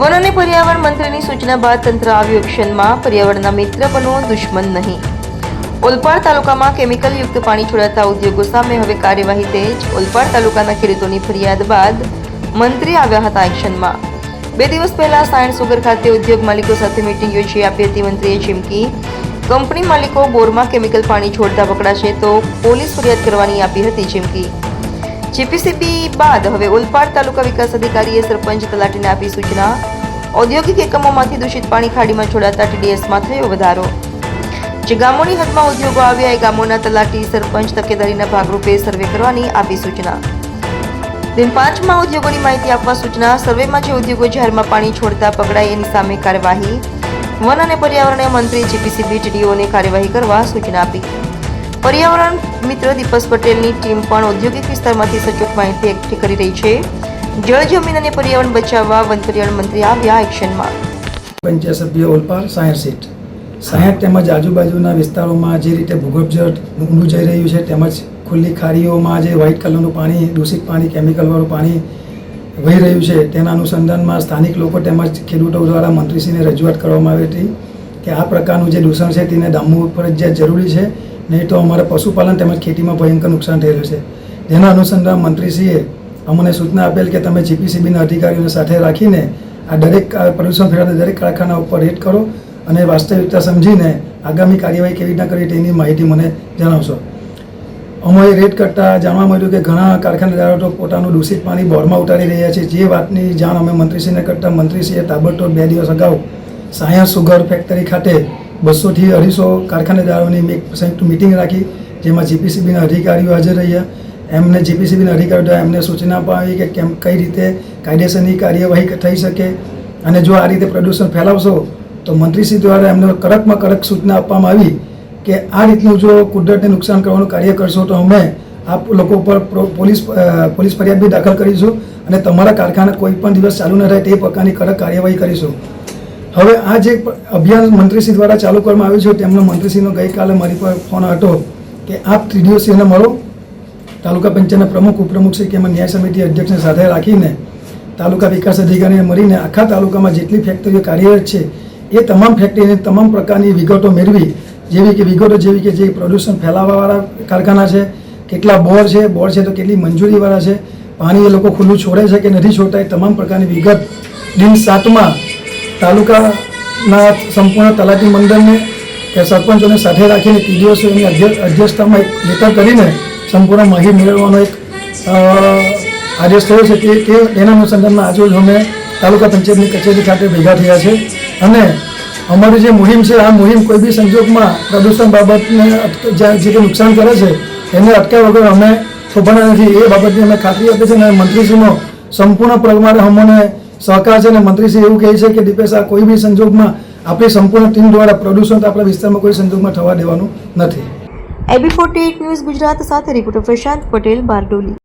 One અને પર્યાવરણ મંત્રીની સૂચના બાદ તંત્ર આવ્યું એક્શનમાં. પર્યાવરણના મિત્ર બનો, દુશ્મન નહીં. ઓલપાડ તાલુકામાં કેમિકલયુક્ત પાણી છોડાતા ઉદ્યોગો સામે હવે કાર્યવાહી તેજ. ઓલપાડ તાલુકાના ખેડૂતોની ફરિયાદ બાદ મંત્રી આવ્યા હતા એક્શનમાં. બે દિવસ પહેલા સાયન્સ સુગર ખાતે ઉદ્યોગ માલિકો સાથે મિટિંગ યોજી આપી હતી મંત્રીએ ચીમકી કંપની માલિકો બોરમાં કેમિકલ પાણી છોડતા પકડાશે તો પોલીસ ફરિયાદ કરવાની આપી હતી ચીમકી જીપીસીબી બાદ હવે ઓલપાડ તાલુકા વિકાસ અધિકારીએ સરપંચ તલાટીને આપી સૂચના. ઔદ્યોગિક એકમોમાંથી દૂષિત પાણી ખાડીમાં છોડાતા ટીડીએસમાં થયો વધારો. જે ગામોની હદમાં ઉદ્યોગો આવ્યા એ ગામોના તલાટી સરપંચ તકેદારીના ભાગરૂપે સર્વે કરવાની આપી સૂચના. દિન પાંચમાં ઉદ્યોગોની માહિતી આપવા સૂચના, સર્વેમાં જે ઉદ્યોગો જાહેરમાં પાણી છોડતા પકડાય એની સામે કાર્યવાહી. વન અને પર્યાવરણીય મંત્રી જીપીસીબી ટીડીઓને કાર્યવાહી કરવા સૂચના આપી. પર્યાવરણ મિત્ર દીપસ પટેલની ટીમ પણ ઔદ્યોગિક વિસ્તારમાંથી સચોટ માહિતી એકઠી કરી રહી છે. જળ જમીન અને પર્યાવરણ બચાવવા વન પર્યાવરણ મંત્રી આવ્યા એક્શનમાં. પંચાયત સભ્ય ઓલપાર સાયર સીટ સાહેબ તેમજ આજુબાજુના વિસ્તારોમાં જે રીતે ભૂગર્ભ જળ ઊંડું જઈ રહ્યું છે તેમજ ખુલ્લી ખાડીઓમાં જે વ્હાઇટ કલરનું પાણી, દૂષિત પાણી કેમિકલવાળું પાણી વહી રહ્યું છે તેના અનુસંધાનમાં સ્થાનિક લોકો તેમજ ખેડૂતો દ્વારા મંત્રીશ્રીને રજૂઆત કરવામાં આવી હતી કે આ પ્રકારનું જે દૂષણ છે તેને ડામવું ફરજિયાત જરૂરી છે. નહીં તો અમારે પશુપાલન તેમજ ખેતીમાં ભયંકર નુકસાન થયેલું છે. જેના અનુસંધાન મંત્રીશ્રીએ અમને સૂચના આપેલ કે તમે જીપીસીબીના અધિકારીઓને સાથે રાખીને આ દરેક પ્રદૂષણ ફેલાતા દરેક કારખાના ઉપર રેડ કરો અને વાસ્તવિકતા સમજીને આગામી કાર્યવાહી કેવી રીતના કરી તેની માહિતી મને જણાવશો. અમારે રેડ કરતાં જાણવા મળ્યું કે ઘણા કારખાનેદારો પોતાનું દૂષિત પાણી બોરમાં ઉતારી રહ્યા છે. જે વાતની જાણ અમે મંત્રીશ્રીને કરતાં મંત્રીશ્રીએ તાબડતોબ બે દિવસ અગાઉ સાયન્સ સુગર ફેક્ટરી ખાતે બસોથી અઢીસો કારખાનેદારોની એક સંયુક્ત મિટિંગ રાખી, જેમાં જીપીસીબીના અધિકારીઓ હાજર રહ્યા. એમને જીપીસીબીના અધિકારીઓ દ્વારા એમને સૂચના અપાવી કે કેમ, કઈ રીતે કાયદેસરની કાર્યવાહી થઈ શકે. અને જો આ રીતે પ્રદૂષણ ફેલાવશો, તો મંત્રીશ્રી દ્વારા એમને કડકમાં કડક સૂચના આપવામાં આવી કે આ રીતનું જો કુદરતને નુકસાન કરવાનું કાર્ય કરશો, તો અમે આપ લોકો પ્રો- પોલીસ પોલીસ ફરિયાદ બી દાખલ કરીશું અને તમારા કારખાના કોઈ પણ દિવસ ચાલુ ન રહે તે પ્રકારની કડક કાર્યવાહી કરીશું. હવે આ જે અભિયાન મંત્રીશ્રી દ્વારા ચાલુ કરવામાં આવ્યું છે, તેમનો મંત્રીશ્રીનો ગઈકાલે મારી પર ફોન હતો કે આપ ટીડીઓસીને મળો. તાલુકા પંચાયતના પ્રમુખ, ઉપપ્રમુખ શ્રી કે ન્યાય સમિતિ અધ્યક્ષને સાથે રાખીને તાલુકા વિકાસ અધિકારીને મળીને આખા તાલુકામાં જેટલી ફેક્ટરીઓ કાર્યરત છે, એ તમામ ફેક્ટરીની તમામ પ્રકારની વિગતો મેળવી. જેવી કે વિગતો જેવી કે જે પ્રદૂષણ ફેલાવવાવાળા કારખાના છે, કેટલા બોર છે બોર છે તો કેટલી મંજૂરીવાળા છે, પાણી એ લોકો ખુલ્લું છોડે છે કે નથી છોડતા, એ તમામ પ્રકારની વિગત દિન સાતમાં તાલુકાના સંપૂર્ણ તલાટી મંડળને કે સરપંચોને સાથે રાખીને ટીડીઓસીઓની અધ્યક્ષ અધ્યક્ષતામાં એક લેટર કરીને સંપૂર્ણ માહિતી મેળવવાનો એક આદેશ થયો છે તે તે તેના અનુસંધાનમાં આજરોજ અમે તાલુકા પંચાયતની કચેરી ખાતે ભેગા થયા છે. અને અમારી જે મુહિમ છે, આ મુહિમ કોઈ બી સંજોગમાં પ્રદૂષણ બાબતને જે કંઈ નુકસાન કરે છે, એને અટક્યા વગર અમે થોભાના નથી. એ બાબતની અમે ખાતરી આપી છે અને મંત્રીશ્રીનો સંપૂર્ણ પ્રમાણે અમને સહકાર છે અને મંત્રીશ્રી એવું કહે છે કે દીપેશ, આ કોઈ બી સંજોગમાં આપણી સંપૂર્ણ ટીમ દ્વારા પ્રદૂષણ તો આપણા વિસ્તારમાં કોઈ સંજોગમાં થવા દેવાનું નથી. એબી ફોર્ટી ન્યૂઝ ગુજરાત સાથે રિપોર્ટર પ્રશાંત પટેલ બારડોલી.